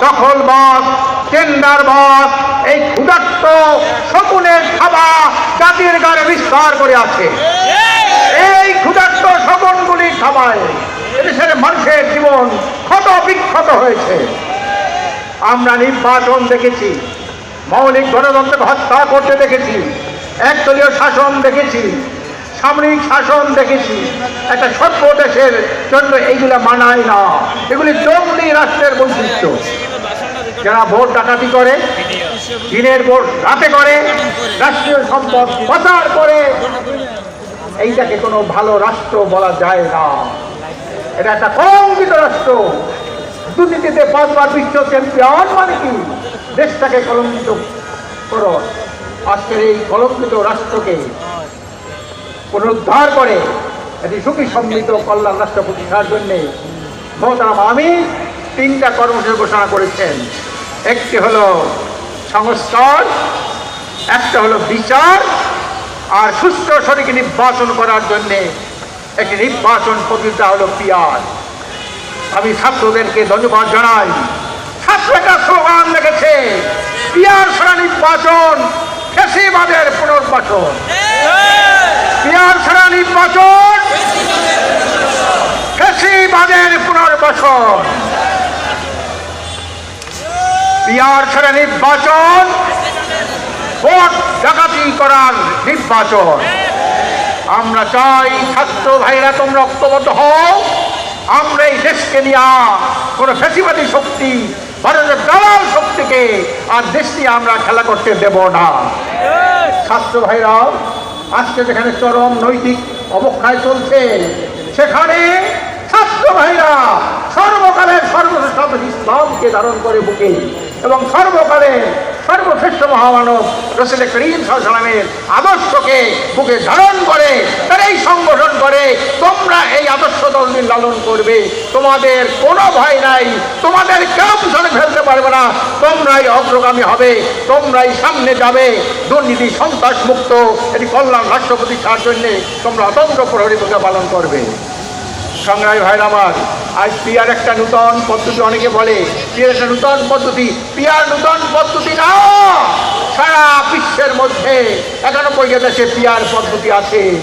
দখলবাদ টেন্ডারবাদ এই ক্ষুধার্ত শকুনের থাবা জাতির গানে বিস্তার করে আছে। এই ক্ষুধার্ত শকুনগুলির থাবায় এদেশের মানুষের জীবন ক্ষত বিক্ষত হয়েছে। আমরা নির্বাচন দেখেছি, মৌলিক গণতন্ত্রকে হত্যা করতে দেখেছি, একদলীয় শাসন দেখেছি, সামরিক শাসন দেখেছি, একটা সভ্য দেশের জন্য এইগুলো মানায় না। এগুলি জঙ্গলি রাষ্ট্রের বৈশিষ্ট্য। যারা ভোট ডাকাতি করে, দিনের ভোট রাতে করে, রাষ্ট্রীয় সম্পদ পাচার করে, এইটাকে কোনো ভালো রাষ্ট্র বলা যায় না। এটা একটা কলঙ্কিত রাষ্ট্র। দুর্নীতিতে পাঁচবার বিশ্ব চ্যাম্পিয়ন মানে কি? দেশটাকে কলঙ্কিত করো। আজকের এই কলঙ্কিত রাষ্ট্রকে পুনরুদ্ধার করে একটি সুখী সমৃদ্ধ কল্যাণ রাষ্ট্র প্রতিষ্ঠার জন্যে মহতারাম আমি তিনটা কর্মসূচি ঘোষণা করেছেন। একটি হলো সংস্কার, একটা হলো বিচার, আর সুস্থ সঠিক নির্বাচন করার জন্যে একটি নির্বাচন প্রতিযোগিতা হলো পিয়ার আমি ছাত্রদেরকে ধন্যবাদ জানাই। ছাত্রটা স্লোগান লেগেছে পিয়ার ছাড়া নির্বাচন ফেসিবাদের পুনর্বাচন পিয়ার ছাড়া নির্বাচন ফেসিবাদের পুনর্বাসন। ছাড়া নির্বাচন। ভোট ডাকাতি করার নির্বাচন। আমরা চাই ছাত্র ভাইরা তোমরা ঐক্যবদ্ধ হও। আমরা এই দেশকে নিয়ে কোনো ফেসিবাদী শক্তি, ভারতের দালাল শক্তিকে আর দেশটি আমরা খেলা করতে দেব না। ছাত্র ভাইরাও আজকে যেখানে চরম নৈতিক অবক্ষয় চলছে, সেখানে ছাত্র ভাইরা সর্বকালের সর্বশ্রেষ্ঠ ইসলামকে ধারণ করে বুকে এবং সর্বকালের সর্বশ্রেষ্ঠ মহামানব রসুল করিম সালামের আদর্শকে বুকে ধারণ করে, তারা এই সংগঠন করে, তোমরা এই আদর্শ দলদিন লালন করবে। তোমাদের কোনো ভয় নাই, তোমাদের কেউ পিছনে ফেলতে পারবে না। তোমরাই অগ্রগামী হবে, তোমরাই সামনে যাবে। দুর্নীতি, সন্ত্রাস মুক্ত, এটি কল্যাণ রাষ্ট্রপতি তার জন্যে তোমরা অতন্ত্র প্রহরী ভূমিকা পালন করবে। সংগ্রামী ভাইরা আমার আজ পিয়ার একটা নূতন পদ্ধতি, অনেকে বলে পিয়ার একটা নূতন পদ্ধতি, পিয়ার নূতন পদ্ধতি না! সারা বিশ্বের মধ্যে একানব্বই দেশে পিয়ার পদ্ধতি আছে।